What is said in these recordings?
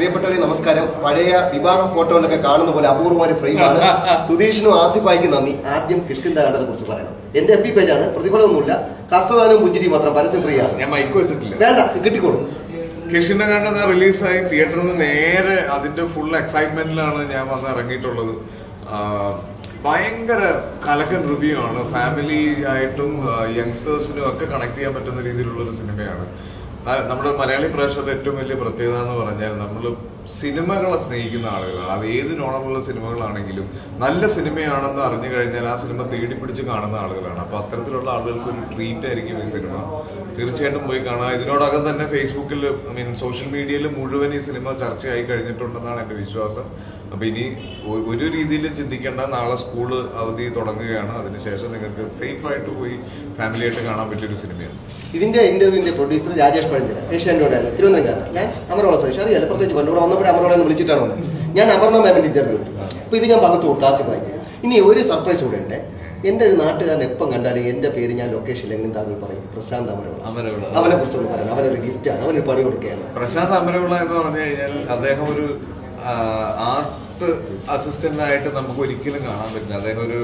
പ്രിയപ്പെട്ടവരെ നമസ്കാരം. പഴയ വിവാഹ ഫോട്ടോയിലൊക്കെ കാണുന്ന പോലെ അപൂർവമായ ഫ്രെയിമാണ്. സുധീഷിനും ആസിഫായിക്ക് നന്ദി. ആദ്യം കിഷ്കിന്ത കണ്ടതെ കുറിച്ച് പറയണം. എന്റെ എഫ് പേജ് ആണ് പ്രതിഫലമൊന്നുമില്ല. ഹസ്തദാനവും പുഞ്ചിരി മാത്രം പരസ്യം ഫ്രീ ആണ്. ഞാൻ മൈക്ക് വെച്ചിട്ടില്ല. വേണ്ട കിട്ടിക്കോളും. കിഷ്കിന്റെ കണ്ടത് റിലീസായി തിയേറ്ററിൽ നിന്ന് നേരെ അതിന്റെ ഫുൾ എക്സൈറ്റ്മെന്റിലാണ് ഞാൻ വന്ന് ഇറങ്ങിയിട്ടുള്ളത്. ഭയങ്കര കലക്കൻ റിവ്യൂ ആണ്. ഫാമിലി ആയിട്ടും യങ്സ്റ്റേഴ്സിനും ഒക്കെ കണക്ട് ചെയ്യാൻ പറ്റുന്ന രീതിയിലുള്ള ഒരു സിനിമയാണ് നമ്മുടെ മലയാളി പ്രേക്ഷകരുടെ ഏറ്റവും വലിയ പ്രത്യേകത എന്ന് പറഞ്ഞാൽ നമ്മൾ സിനിമകളെ സ്നേഹിക്കുന്ന ആളുകളാണ്. അത് ഏത് നോണമുള്ള സിനിമകളാണെങ്കിലും നല്ല സിനിമയാണെന്ന് അറിഞ്ഞു കഴിഞ്ഞാൽ ആ സിനിമ തേടി പിടിച്ച് കാണുന്ന ആളുകളാണ്. അപ്പൊ അത്തരത്തിലുള്ള ആളുകൾക്ക് ഒരു ട്രീറ്റ് ആയിരിക്കും ഈ സിനിമ. തീർച്ചയായിട്ടും പോയി കാണാം. ഇതിനോടകം തന്നെ ഫേസ്ബുക്കിൽ ഐ മീൻ സോഷ്യൽ മീഡിയയിൽ മുഴുവൻ ഈ സിനിമ ചർച്ചയായി കഴിഞ്ഞിട്ടുണ്ടെന്നാണ് എന്റെ വിശ്വാസം. അപ്പൊ ഇനി ഒരു രീതിയിലും ചിന്തിക്കേണ്ട. നാളെ സ്കൂൾ അവധി തുടങ്ങുകയാണ്. അതിനുശേഷം നിങ്ങൾക്ക് സേഫ് ആയിട്ട് പോയി ഫാമിലിയായിട്ട് കാണാൻ പറ്റിയ ഒരു സിനിമയാണ്. ഇതിന്റെ ഇന്റർവ്യൂവിന്റെ പ്രൊഡ്യൂസർ രാജേഷ് പഴഞ്ചര ഏഷ്യാനോടാണ് തിരുവനന്തപുരം ഞാൻ അമർവാള സതീഷ് അറിയാലോ? പ്രത്യേകിച്ച് പണ്ട് ഇവിടെ വന്നപ്പോഴേ അമർവാളെ എന്ന് വിളിച്ചിട്ടാണ് വന്നത്. ഞാൻ അമർണ മാമിന്റെ ഇന്റർവ്യൂ എടുത്തു. അപ്പൊ ഇത് ഞാൻ പകർത്തു കൊടുത്തു ആസിഫായി ഇനി ഒരു സർപ്രൈസ് കൂടെ ഉണ്ട്. എന്റെ ഒരു നാട്ടുകാരൻ എപ്പം കണ്ടാലും എന്റെ പേര് ഞാൻ ലൊക്കേഷനിൽ എങ്ങനെ താങ്കൾ പറയും. പ്രശാന്ത് അമരവിള. അവനെ കുറിച്ചൊന്ന് പറയാൻ അവനൊരു ഗിഫ്റ്റാണ് അവനൊരു പണി കൊടുക്കുകയാണ്. പ്രശാന്ത് അമരവിള എന്ന് പറഞ്ഞു കഴിഞ്ഞാൽ അദ്ദേഹം ഒരു ആർട്ട് അസിസ്റ്റന്റ് ആയിട്ട് നമുക്ക് ഒരിക്കലും കാണാൻ പറ്റില്ല. അദ്ദേഹം ഒരു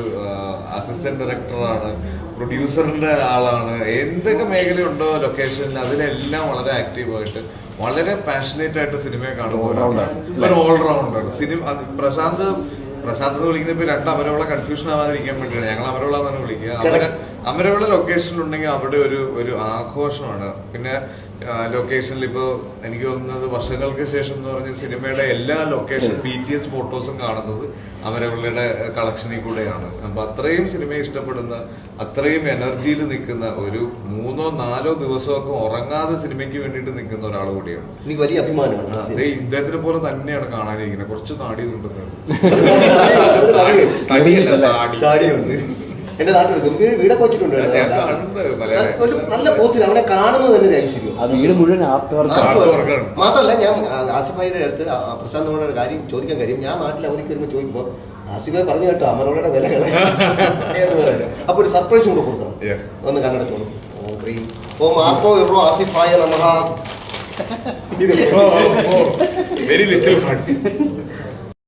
അസിസ്റ്റന്റ് ഡയറക്ടറാണ് പ്രൊഡ്യൂസറിന്റെ ആളാണ് എന്തൊക്കെ മേഖലയുണ്ടോ ലൊക്കേഷനിൽ അതിലെല്ലാം വളരെ ആക്റ്റീവായിട്ട് വളരെ പാഷനേറ്റ് ആയിട്ട് സിനിമയെ കാണുമ്പോൾ ഒരു ഓൾറൗണ്ടർ സിനിമ പ്രശാന്ത് പ്രശാന്ത് വിളിക്കുന്ന ഇപ്പൊ രണ്ട് അമരവിള കൺഫ്യൂഷൻ ആവാതിരിക്കാൻ വേണ്ടിയാണ്. ഞങ്ങൾ അമരവിള എന്നാണ് വിളിക്കുക അമര ലൊക്കേഷനിലുണ്ടെങ്കിൽ ഉണ്ടെങ്കിൽ അവിടെ ഒരു ഒരു ആഘോഷമാണ്. പിന്നെ ലൊക്കേഷനിൽ ഇപ്പോ എനിക്ക് തോന്നുന്നത് വർഷങ്ങൾക്ക് ശേഷം എന്ന് പറഞ്ഞ സിനിമയുടെ എല്ലാ ലൊക്കേഷൻ ബി ടി എസ് ഫോട്ടോസും കാണുന്നത് അമരവിളയുടെ കളക്ഷനിൽ കൂടെയാണ്. അപ്പൊ അത്രയും സിനിമയെ ഇഷ്ടപ്പെടുന്ന അത്രയും എനർജിയിൽ നിൽക്കുന്ന ഒരു മൂന്നോ നാലോ ദിവസമൊക്കെ ഉറങ്ങാതെ സിനിമയ്ക്ക് വേണ്ടിയിട്ട് നിൽക്കുന്ന ഒരാൾ കൂടിയാണ്. എനിക്ക് വലിയ അഭിമാനമാണ്. ഇദ്ദേഹത്തിനെ പോലെ തന്നെയാണ് കാണാനിരിക്കുന്നത്. കുറച്ച് താടി ഉണ്ടെന്ന് താടിയുണ്ട്. തടിയല്ല താടി. താടിയുണ്ട്. എന്റെ നാട്ടിലെടുക്കും വീടൊക്കെ വെച്ചിട്ടുണ്ട്. ഒരു നല്ല പോസ്റ്റിൽ അവനെ കാണുന്നത് തന്നെ ഒരു ഐശ്വര്യം ആ വീട് മുഴുവൻ മാത്രമല്ല ഞാൻ ആസിഫായിയുടെ അടുത്ത് പ്രശാന്തോടെ ഒരു കാര്യം ചോദിക്കാൻ കാര്യം ഞാൻ നാട്ടിൽ അവധിക്ക് വരുമ്പോൾ ചോദിക്കുമ്പോൾ ആസിഫായി പറഞ്ഞു കേട്ടോ അമരോടെ വില അപ്പൊ ഒരു സർപ്രൈസ് കൂടെ കൊടുക്കണം. ഒന്ന് കണ്ണടച്ചോളൂ. ഓ ആർക്കോ ഇറോ ആസിഫായ നമ്മ ഇത് വെരി ലിറ്റിൽ ഫണ്ട്സ്